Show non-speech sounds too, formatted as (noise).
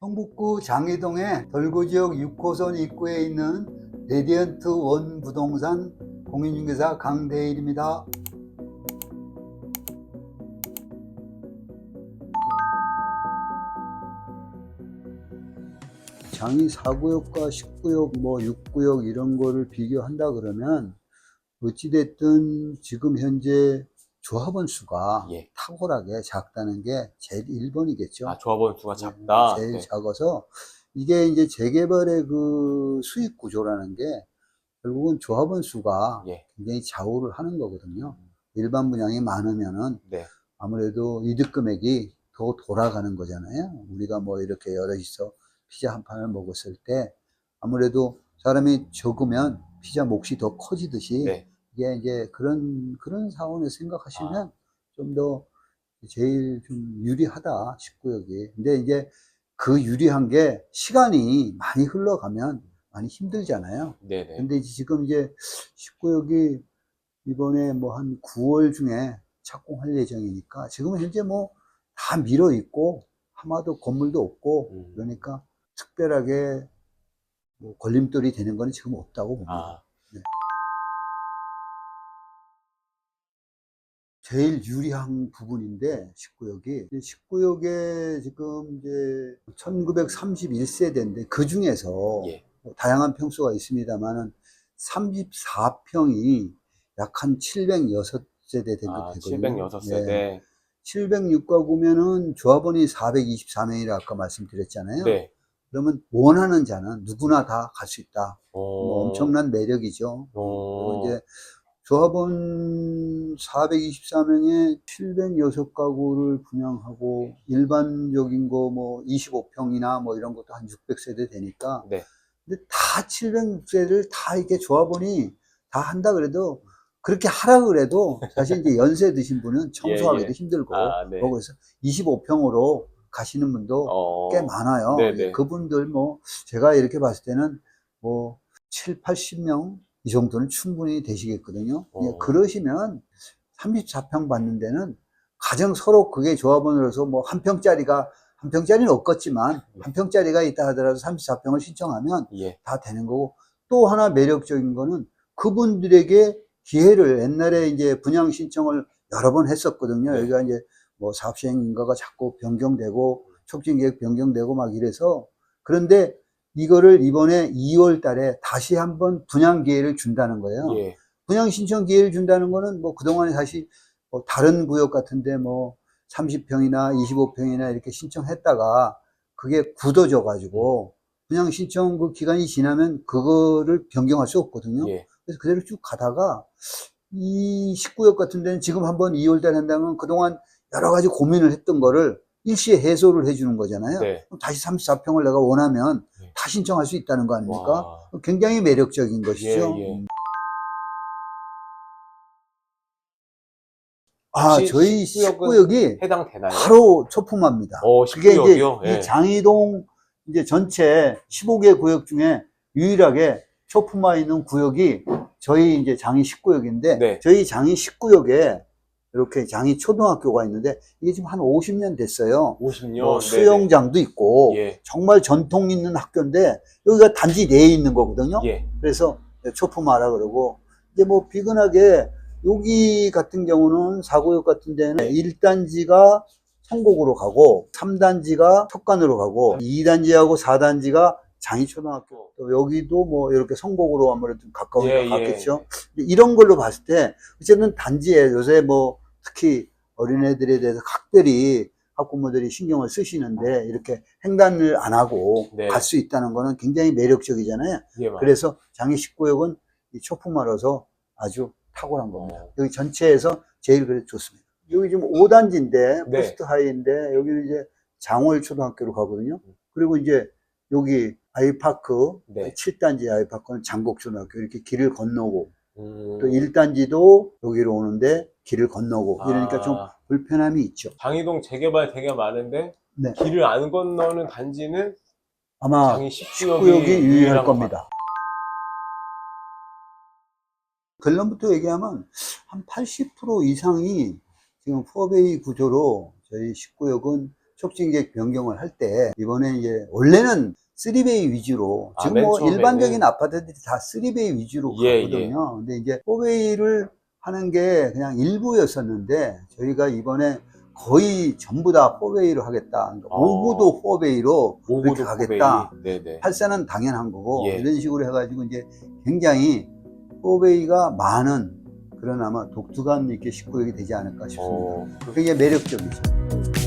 성북구 장희동의 덜고지역 6호선 입구에 있는 레디언트 원 부동산 공인중개사 강대일입니다. 장이 4구역과 10구역, 뭐 6구역 이런 거를 비교한다 그러면 어찌됐든 지금 현재 조합원 수가 예. 탁월하게 작다는 게 제일 1번이겠죠. 아, 조합원 수가 작다. 제일 네. 작아서 이게 이제 재개발의 그 수익 구조라는 게 결국은 조합원 수가 예. 굉장히 좌우를 하는 거거든요. 일반 분양이 많으면은 네. 아무래도 이득 금액이 더 돌아가는 거잖아요. 우리가 뭐 이렇게 여럿이서 피자 한 판을 먹었을 때 아무래도 사람이 적으면 피자 몫이 더 커지듯이 네. 이게 이제 그런 그런 상황을 생각하시면 아. 좀더 제일 좀 유리하다 19역이. 근데 이제 그 유리한 게 시간이 많이 흘러가면 많이 힘들잖아요. 네네. 근데 지금 이제 19역이 이번에 뭐 한 9월 중에 착공할 예정이니까 지금은 현재 뭐 다 밀어 있고 하마도 건물도 없고 음. 그러니까 특별하게 뭐 걸림돌이 되는 거는 지금 없다고 봅니다. 아, 제일 유리한 부분인데 19역이 19역에 지금 이제 1931세대인데 그 중에서 예. 뭐 다양한 평수가 있습니다만은 34평이 약 한 706세대 정도 아, 되거든요. 706세대. 706가구면은 조합원이 424명이라 아까 말씀드렸잖아요. 네. 그러면 원하는 자는 누구나 다 갈 수 있다. 어, 뭐 엄청난 매력이죠. 어, 이제 조합원 424명에 706가구를 분양하고 일반적인 거 뭐 25평이나 뭐 이런 것도 한 600세대 되니까 네. 근데 다 700세를 다 이렇게 조합원이 다 한다 그래도 그렇게 하라 그래도 사실 이제 연세 드신 분은 (laughs) 청소하기도 예. 힘들고 아, 네. 뭐 그래서 25평으로 가시는 분도 어, 꽤 많아요. 네네. 그분들 뭐 제가 이렇게 봤을 때는 뭐 7, 80명 이 정도는 충분히 되시겠거든요. 예, 어. 그러시면 34평 받는 데는 가정 서로 그게 조합원으로서 뭐 한 평짜리가 한 평짜리는 없겠지만 한 평짜리가 있다 하더라도 34평을 신청하면 예. 다 되는 거고 또 하나 매력적인 거는 그분들에게 기회를 옛날에 이제 분양 신청을 여러 번 했었거든요. 네. 여기가 이제 뭐 사업시행인가가 자꾸 변경되고 촉진계획 변경되고 막 이래서 그런데 이거를 이번에 2월 달에 다시 한번 분양 기회를 준다는 거예요. 예. 분양 신청 기회를 준다는 거는 뭐 그동안에 사실 뭐 다른 구역 같은데 뭐 30평이나 25평이나 이렇게 신청했다가 그게 굳어져 가지고 분양 신청 그 기간이 지나면 그거를 변경할 수 없거든요. 예. 그래서 그대로 쭉 가다가 이 19역 같은 데는 지금 한번 2월 달에 한다면 그동안 여러 가지 고민을 했던 거를 일시에 해소를 해주는 거잖아요. 네. 다시 34평을 내가 원하면 네. 다 신청할 수 있다는 거 아닙니까? 와. 굉장히 매력적인 것이죠. 예, 예. 음. 아, 혹시 저희 19역은 19역이 해당되나요? 바로 초품화입니다. 어, 그게 이제 19역이요? 이 예. 장이동 이제 전체 15개 구역 중에 유일하게 초품화 있는 구역이 저희 이제 장이 19역인데 네. 저희 장이 19역에 이렇게 장이 초등학교가 있는데 이게 지금 한 50년 됐어요. 50년. 뭐 수영장도 있고 예. 정말 전통 있는 학교인데 여기가 단지 내에 있는 거거든요. 예. 그래서 초품화라 그러고 이제 뭐 비근하게 여기 같은 경우는 사구역 같은 데는 1단지가 성곡으로 가고 3단지가 척간으로 가고 2단지하고 4단지가 장이초등학교 또 여기도 뭐 이렇게 성곡으로 아무래도 가까우니까 예, 예. 갔겠죠 이런 걸로 봤을 때 어쨌든 단지에 요새 뭐 특히 어린애들에 대해서 각별히 학부모들이 신경을 쓰시는데 이렇게 횡단을 안 하고 네. 갈 수 있다는 거는 굉장히 매력적이잖아요 예, 맞- 그래서 장이 19역은 이 초품화로서 아주 탁월한 겁니다. 어. 여기 전체에서 제일 그래 좋습니다. 여기 지금 5단지인데, 네. 포스트 하이인데, 여기는 이제 장월 초등학교로 가거든요. 그리고 이제 여기 아이파크, 네. 7단지 아이파크는 장곡 초등학교 이렇게 길을 건너고, 음, 또 1단지도 여기로 오는데 길을 건너고, 이러니까 아, 좀 불편함이 있죠. 장이동 재개발 되게 많은데 네. 길을 안 건너는 단지는 아마 장이 19역이 19역이 유일할 겁니다. 결론부터 얘기하면 한 80% 이상이 지금 포베이 구조로 저희 19역은 촉진객 변경을 할 때 이번에 이제 원래는 3베이 위주로 아, 지금 맨 뭐. 일반적인 아파트들이 다 3베이 위주로 예, 가거든요. 근데 이제 4베이를 하는 게 그냥 일부였었는데 저희가 이번에 거의 전부 다 4베이로 하겠다. 그러니까 어. 5구도 4베이로 그렇게. 네네. 8사는 당연한 거고 예. 이런 식으로 해가지고 이제 굉장히 4베이가 많은 그런 아마 독특한 이렇게 식구역이 되지 않을까 싶습니다. 어, 굉장히 매력적이죠.